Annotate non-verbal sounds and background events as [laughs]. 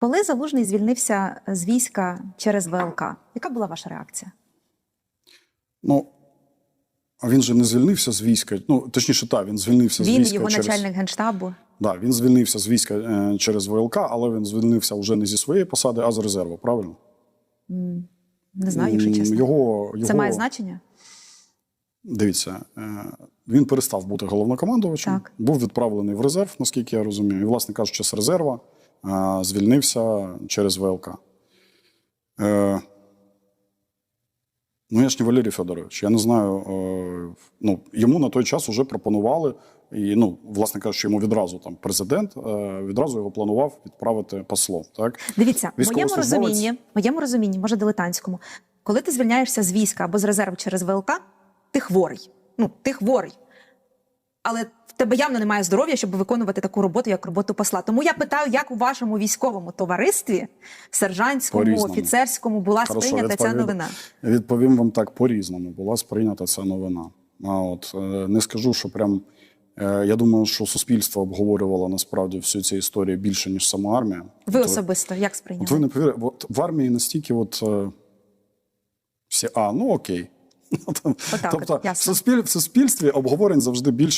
Коли Залужний звільнився з війська через ВЛК, яка була ваша реакція? Ну, а він же не звільнився з війська. Ну, точніше, так, він звільнився з Він, його через... начальник генштабу. Да, він звільнився з війська е, через ВЛК, але він звільнився вже не зі своєї посади, а з резерву, правильно? Не знаю, якщо чесно. Його, його... Це має значення? Дивіться, е, він перестав бути головнокомандувачем, Так. був відправлений в резерв, наскільки я розумію. І, власне кажучи, з резерва е, звільнився через ВЛК. Е, Ну, я ж не Валерій Федорович. Я не знаю. Е, ну, йому на той час вже пропонували, і, ну, власне кажучи, йому відразу там президент е, відразу його планував відправити послом. Так? Дивіться, в моєму розумінні, моєму розумінні, може дилетантському, коли ти звільняєшся з війська або з резерву через ВЛК, ти хворий. Ну, ти хворий. Але в тебе явно немає здоров'я, щоб виконувати таку роботу, як роботу посла. Тому я питаю, як у вашому військовому товаристві, сержантському, офіцерському, була Хорошо, сприйнята ця новина? Відповім вам так по-різному. Була сприйнята ця новина. А от е, не скажу, що прям. е, Я думаю, що суспільство обговорювало насправді всю цю історію більше, ніж сама армія. Ви От особисто як сприйняли? От ви не повірите, от в армії настільки от е, всі, а, ну окей. [laughs] Отак от, тобто ясно. в суспільстві обговорень завжди більше.